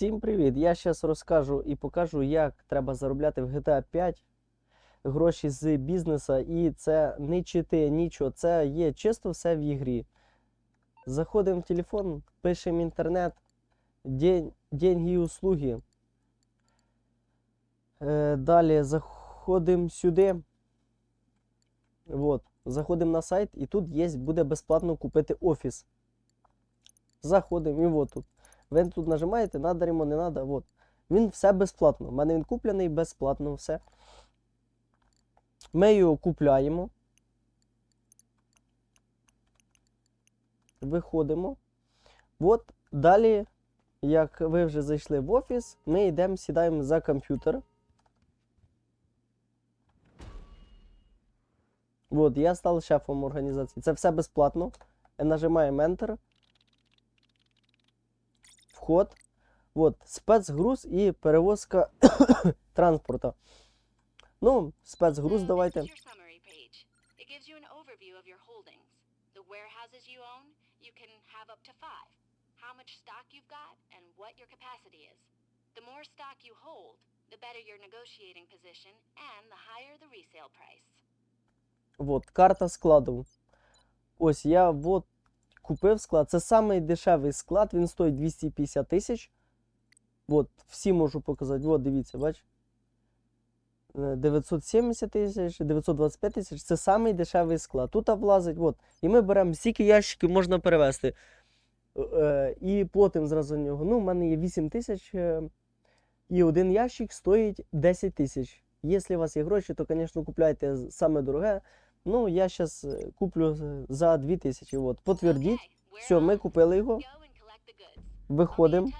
Всім привіт! Я зараз розкажу і покажу, як треба заробляти в GTA 5 гроші з бізнесу. І це не чити, нічого. Це є чисто все в ігрі. Заходимо в телефон, пишемо інтернет, день, деньги і услуги. Е, далі заходимо сюди. Вот. Заходимо на сайт, і тут є, буде безплатно купити офіс. Заходимо, і вот тут. Ви тут нажимаєте, надо ремонт, не надо. Вот. Він все безплатно. У мене він куплений безплатно все. Ми його купляємо. Виходимо. От далі, як ви вже зайшли в офіс, ми йдемо, сідаємо за комп'ютер. От, я став шефом організації. Це все безплатно. Нажимаємо Enter. Вход. От, спецгруз і перевозка транспорта. Ну, спецгруз давайте. This is your summary page. It gives you an overview of your holdings. The warehouses you own, you can have up to five. How much stock you've got, and what your capacity is. The more stock you hold, the better your negotiating position, and the higher the resale price. От, карта складу. Ось я от купив склад. Це самий дешевий склад, він стоїть 250 тисяч. От, всі можу показати. От, дивіться, бач. Е, 970 тисяч, 925 тисяч це самий дешевий склад. Тут влазить, от. І ми беремо стільки ящиків можна перевезти. Е, е, і платимо зразу нього. Ну, у мене є 8 тисяч. е, І один ящик стоїть 10 тисяч. Якщо у вас є гроші, то, звісно, купляйте саме дороге. Ну, я зараз куплю за 2000. От. Потвердіть. Все, ми купили його. Виходим.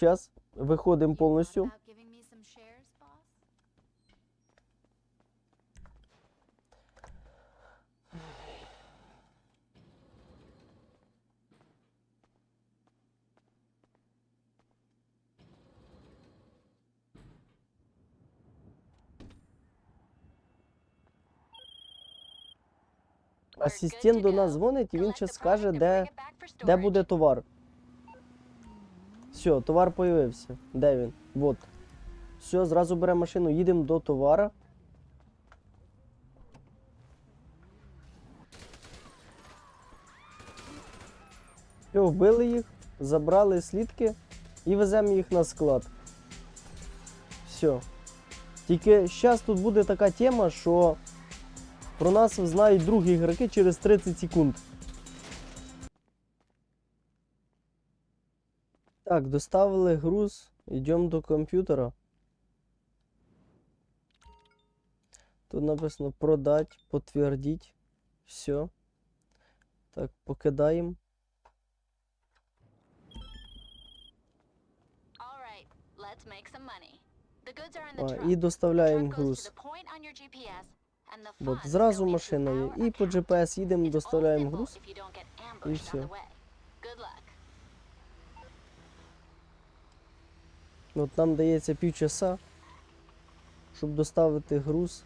Зараз. collect the We're Асистент до нас дзвонить і він ще скаже, де, де буде товар. Все, товар появився. Де він? Вот. Все, зразу беремо машину, їдемо до товара. Все, вбили їх, забрали слідки і веземо їх на склад. Все. Тільки зараз тут буде така тема, що про нас знають другі ігроки через 30 секунд. Так, доставили груз. Йдемо до комп'ютера. Тут написано продать, подтвердить. Все. Так, покидаємо. І доставляємо груз. От зразу our І по. GPS їдемо, доставляємо груз. І все. От нам дається півчаса, щоб доставити груз.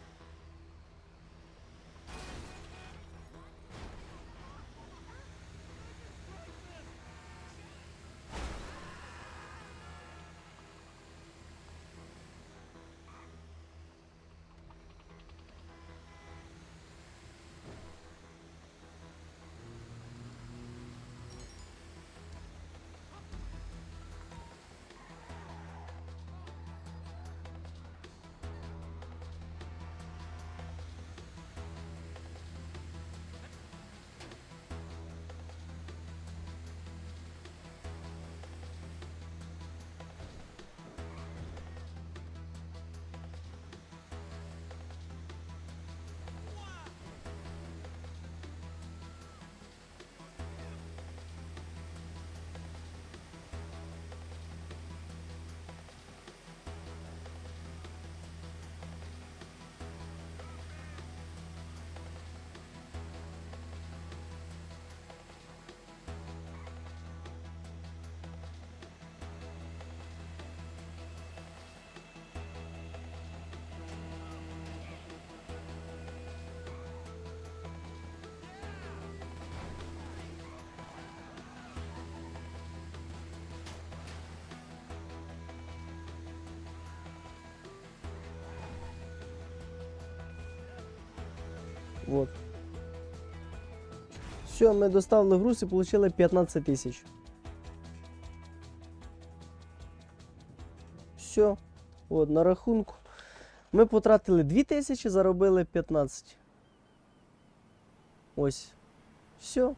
Вот. Все, ми доставили груз і отримали 15 тисяч. Все. От, на рахунку. Ми потратили 2 тисячі, заробили 15. Ось. Все.